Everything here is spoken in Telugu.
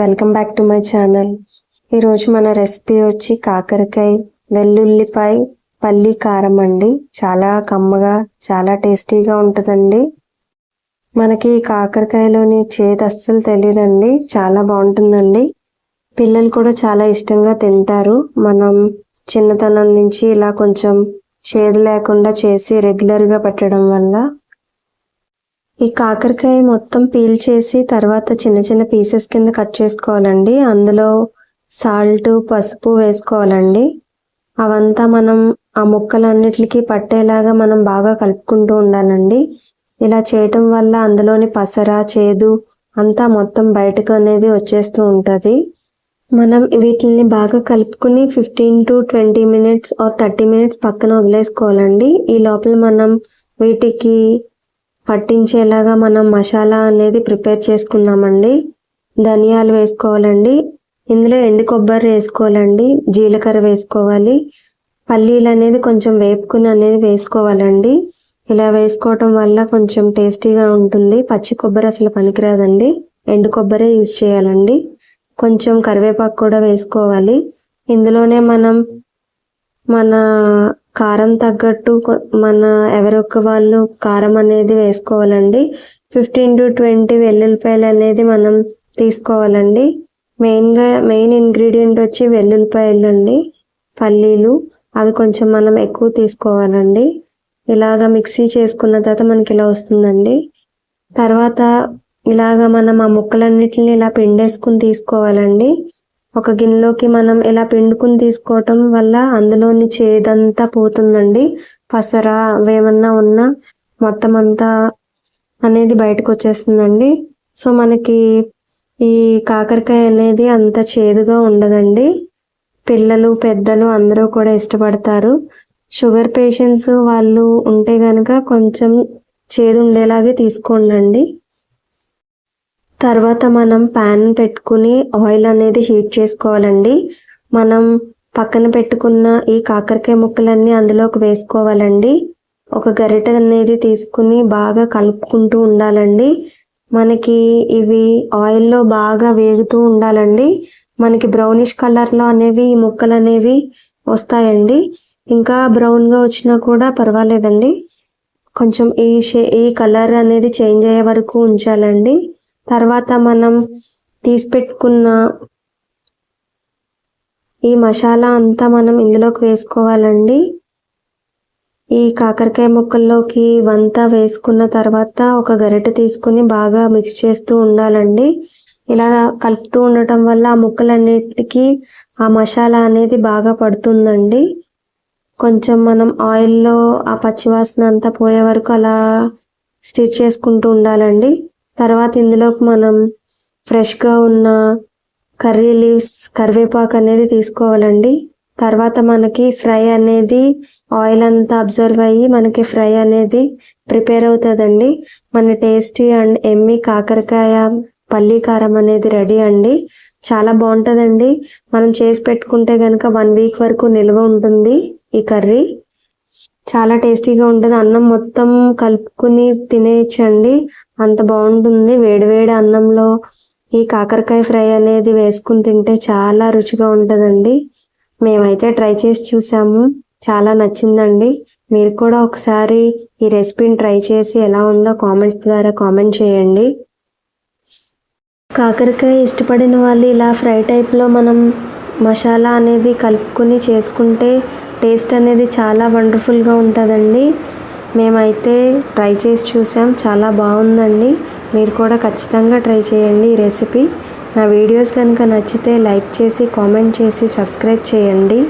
Welcome back to my channel. ఈరోజు మన రెసిపీ వచ్చి కాకరకాయ వెల్లుల్లిపాయ పల్లి కారం అండి. చాలా కమ్మగా చాలా టేస్టీగా ఉంటుందండి. మనకి ఈ కాకరకాయలోని చేదు అస్సలు తెలియదండి చాలా బాగుంటుందండి. పిల్లలు కూడా చాలా ఇష్టంగా తింటారు. మనం చిన్నతనం నుంచి ఇలా కొంచెం చేదు లేకుండా చేసి రెగ్యులర్గా పెట్టడం వల్ల ఈ కాకరకాయ మొత్తం పీల్ చేసి తర్వాత చిన్న చిన్న పీసెస్ కింద కట్ చేసుకోవాలండి. అందులో సాల్ట్ పసుపు వేసుకోవాలండి. అవంతా మనం ఆ ముక్కలన్నిటికీ పట్టేలాగా మనం బాగా కలుపుకుంటూ ఉండాలండి. ఇలా చేయటం వల్ల అందులోని పసర చేదు అంతా మొత్తం బయటకు అనేది వచ్చేస్తూ ఉంటుంది. మనం వీటిని బాగా కలుపుకుని fifteen to twenty minutes or thirty minutes పక్కన వదిలేసుకోవాలండి. ఈ లోపల మనం వీటికి పట్టించేలాగా మనం మసాలా అనేది ప్రిపేర్ చేసుకుందామండి. ధనియాలు వేసుకోవాలండి. ఇందులో ఎండు కొబ్బరి వేసుకోవాలండి. జీలకర్ర వేసుకోవాలి. పల్లీలు అనేది కొంచెం వేపుకుని అనేది వేసుకోవాలండి. ఇలా వేసుకోవటం వల్ల కొంచెం టేస్టీగా ఉంటుంది. పచ్చి కొబ్బరి అసలు పనికిరాదండి. ఎండు కొబ్బరే యూజ్ చేయాలండి. కొంచెం కరివేపాకు కూడా వేసుకోవాలి. ఇందులోనే మనం మన కారం తగ్గట్టు మన ఎవరొక్క వాళ్ళు కారం అనేది వేసుకోవాలండి. ఫిఫ్టీన్ టు ట్వంటీ వెల్లుల్లిపాయలు అనేది మనం తీసుకోవాలండి. మెయిన్గా మెయిన్ ఇంగ్రీడియంట్ వచ్చి వెల్లుల్లిపాయలు అండి పల్లీలు. అవి కొంచెం మనం ఎక్కువ తీసుకోవాలండి. ఇలాగ మిక్సీ చేసుకున్న తర్వాత మనకి ఇలా వస్తుందండి. తర్వాత ఇలాగ మనం ఆ ముక్కలన్నిటిని ఇలా పిండేసుకుని తీసుకోవాలండి. ఒక గిన్నెలోకి మనం ఇలా పిండుకుని తీసుకోవటం వల్ల అందులోని చేదంతా పోతుందండి. పసర ఏమన్నా ఉన్నా మొత్తం అంతా అనేది బయటకు వచ్చేస్తుందండి. సో మనకి ఈ కాకరకాయ అనేది అంత చేదుగా ఉండదండి. పిల్లలు పెద్దలు అందరూ కూడా ఇష్టపడతారు. షుగర్ పేషెంట్స్ వాళ్ళు ఉంటే కనుక కొంచెం చేదు ఉండేలాగే తీసుకోండి తర్వాత మనం ప్యాన్ పెట్టుకుని ఆయిల్ అనేది హీట్ చేసుకోవాలండి. మనం పక్కన పెట్టుకున్న ఈ కాకరకాయ ముక్కలన్నీ అందులోకి వేసుకోవాలండి. ఒక గరిటె అనేది తీసుకుని బాగా కలుపుకుంటూ ఉండాలండి. మనకి ఇవి ఆయిల్లో బాగా వేగుతూ ఉండాలండి. మనకి బ్రౌనిష్ కలర్లో అనేవి ఈ ముక్కలు అనేవి వస్తాయండి. ఇంకా బ్రౌన్గా వచ్చినా కూడా పర్వాలేదండి. కొంచెం ఈ షే ఈ కలర్ అనేది చేంజ్ అయ్యే వరకు ఉంచాలండి. తర్వాత మనం తీసి పెట్టుకున్న ఈ మసాలా అంతా మనం ఇందులోకి వేసుకోవాలండి. ఈ కాకరకాయ ముక్కల్లోకి వంతా వేసుకున్న తర్వాత ఒక గరిటె తీసుకుని బాగా మిక్స్ చేస్తూ ఉండాలండి. ఇలా కలుపుతూ ఉండటం వల్ల ఆ ముక్కలన్నిటికీ ఆ మసాలా అనేది బాగా పడుతుందండి. కొంచెం మనం ఆయిల్లో ఆ పచ్చివాసన అంతా పోయే వరకు అలా స్టిచ్ చేసుకుంటూ ఉండాలండి. తర్వాత ఇందులోకి మనం ఫ్రెష్గా ఉన్న కర్రీ లీవ్స్ కరివేపాకు అనేది తీసుకోవాలండి. తర్వాత మనకి ఫ్రై అనేది ఆయిల్ అంతా అబ్జర్వ్ అయ్యి మనకి ఫ్రై అనేది ప్రిపేర్ అవుతుందండి. మన టేస్టీ అండ్ ఎమ్మి కాకరకాయ పల్లీ కారం అనేది రెడీ అండి. చాలా బాగుంటుందండి. మనం చేసి పెట్టుకుంటే కనుక వన్ వీక్ వరకు నిల్వ ఉంటుంది ఈ కర్రీ. చాలా టేస్టీగా ఉంటుంది. అన్నం మొత్తం కలుపుకుని తినేయచ్చండి. అంత బాగుంటుంది. వేడివేడి అన్నంలో ఈ కాకరకాయ ఫ్రై అనేది వేసుకుని తింటే చాలా రుచిగా ఉంటుందండి. మేమైతే ట్రై చేసి చూసాము. చాలా నచ్చిందండి. మీరు కూడా ఒకసారి ఈ రెసిపీని ట్రై చేసి ఎలా ఉందో కామెంట్స్ ద్వారా కామెంట్ చేయండి. కాకరకాయ ఇష్టపడిన వాళ్ళు ఇలా ఫ్రై టైప్లో మనం మసాలా అనేది కలుపుకొని చేసుకుంటే టేస్ట్ అనేది చాలా వండర్ఫుల్గా ఉంటుందండి. మేమైతే ట్రై చేసి చూసాం. చాలా బాగుందండి. మీరు కూడా ఖచ్చితంగా ట్రై చేయండి ఈ రెసిపీ. నా వీడియోస్ కనుక నచ్చితే లైక్ చేసి కామెంట్ చేసి సబ్స్క్రైబ్ చేయండి.